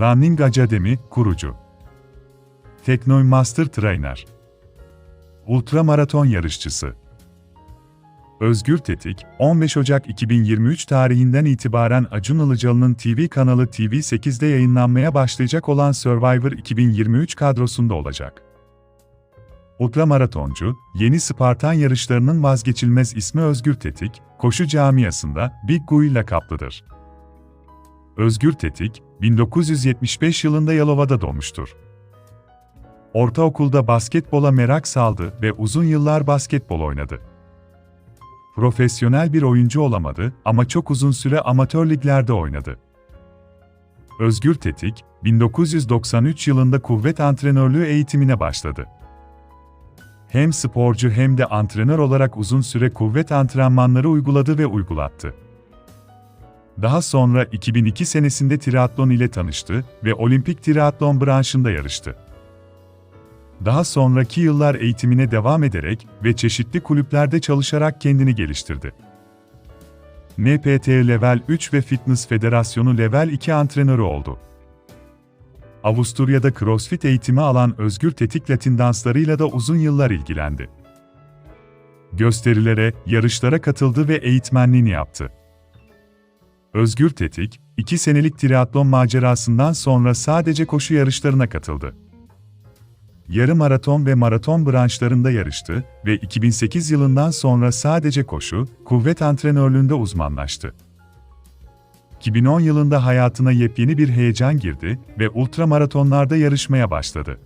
Running Academy, kurucu. Teknoy Master Trainer. Ultramaraton yarışçısı. Özgür Tetik, 15 Ocak 2023 tarihinden itibaren Acun Ilıcalı'nın TV kanalı TV8'de yayınlanmaya başlayacak olan Survivor 2023 kadrosunda olacak. Ultramaratoncu, yeni Spartan yarışlarının vazgeçilmez ismi Özgür Tetik, koşu camiasında Big Gui lakaplıdır. Özgür Tetik, 1975 yılında Yalova'da doğmuştur. Ortaokulda basketbola merak saldı ve uzun yıllar basketbol oynadı. Profesyonel bir oyuncu olamadı ama çok uzun süre amatör liglerde oynadı. Özgür Tetik, 1993 yılında kuvvet antrenörlüğü eğitimine başladı. Hem sporcu hem de antrenör olarak uzun süre kuvvet antrenmanları uyguladı ve uygulattı. Daha sonra 2002 senesinde triatlon ile tanıştı ve olimpik triatlon branşında yarıştı. Daha sonraki yıllar eğitimine devam ederek ve çeşitli kulüplerde çalışarak kendini geliştirdi. NPT Level 3 ve Fitness Federasyonu Level 2 antrenörü oldu. Avusturya'da CrossFit eğitimi alan Özgür Tetik Latin danslarıyla da uzun yıllar ilgilendi. Gösterilere, yarışlara katıldı ve eğitmenliğini yaptı. Özgür Tetik, iki senelik triatlon macerasından sonra sadece koşu yarışlarına katıldı. Yarı maraton ve maraton branşlarında yarıştı ve 2008 yılından sonra sadece koşu, kuvvet antrenörlüğünde uzmanlaştı. 2010 yılında hayatına yepyeni bir heyecan girdi ve ultramaratonlarda yarışmaya başladı.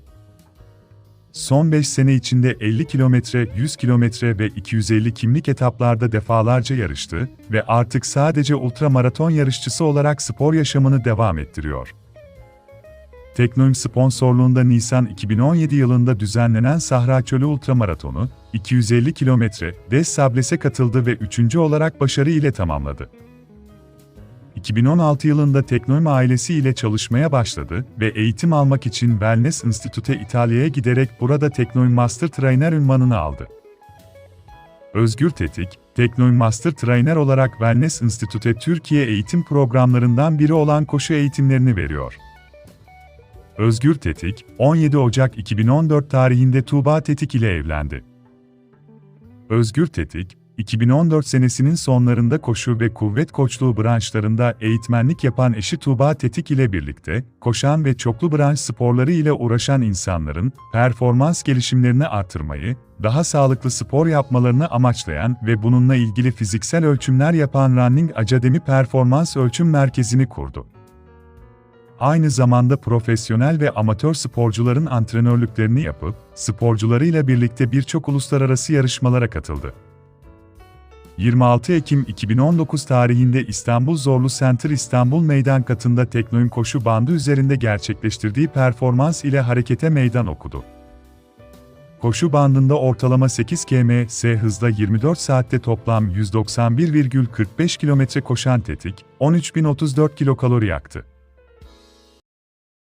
Son 5 sene içinde 50 kilometre, 100 kilometre ve 250 kimlik etaplarda defalarca yarıştı ve artık sadece ultramaraton yarışçısı olarak spor yaşamını devam ettiriyor. Teknoim sponsorluğunda Nisan 2017 yılında düzenlenen Sahra Çölü Ultramaratonu, 250 kilometre, Des Sables'e katıldı ve üçüncü olarak başarı ile tamamladı. 2016 yılında Teknoim ailesi ile çalışmaya başladı ve eğitim almak için Wellness Institute İtalya'ya giderek burada Teknoim Master Trainer ünvanını aldı. Özgür Tetik, Teknoim Master Trainer olarak Wellness Institute Türkiye eğitim programlarından biri olan koşu eğitimlerini veriyor. Özgür Tetik, 17 Ocak 2014 tarihinde Tuğba Tetik ile evlendi. Özgür Tetik, 2014 senesinin sonlarında koşu ve kuvvet koçluğu branşlarında eğitmenlik yapan eşi Tuğba Tetik ile birlikte, koşan ve çoklu branş sporları ile uğraşan insanların performans gelişimlerini artırmayı, daha sağlıklı spor yapmalarını amaçlayan ve bununla ilgili fiziksel ölçümler yapan Running Academy Performans Ölçüm Merkezi'ni kurdu aynı zamanda profesyonel ve amatör sporcuların antrenörlüklerini yapıp, sporcularıyla birlikte birçok uluslararası yarışmalara katıldı. 26 Ekim 2019 tarihinde İstanbul Zorlu Center İstanbul Meydan Katı'nda Teknoyum koşu bandı üzerinde gerçekleştirdiği performans ile harekete meydan okudu. Koşu bandında ortalama 8 km/s hızla 24 saatte toplam 191,45 km koşan Tetik, 13.034 kilokalori yaktı.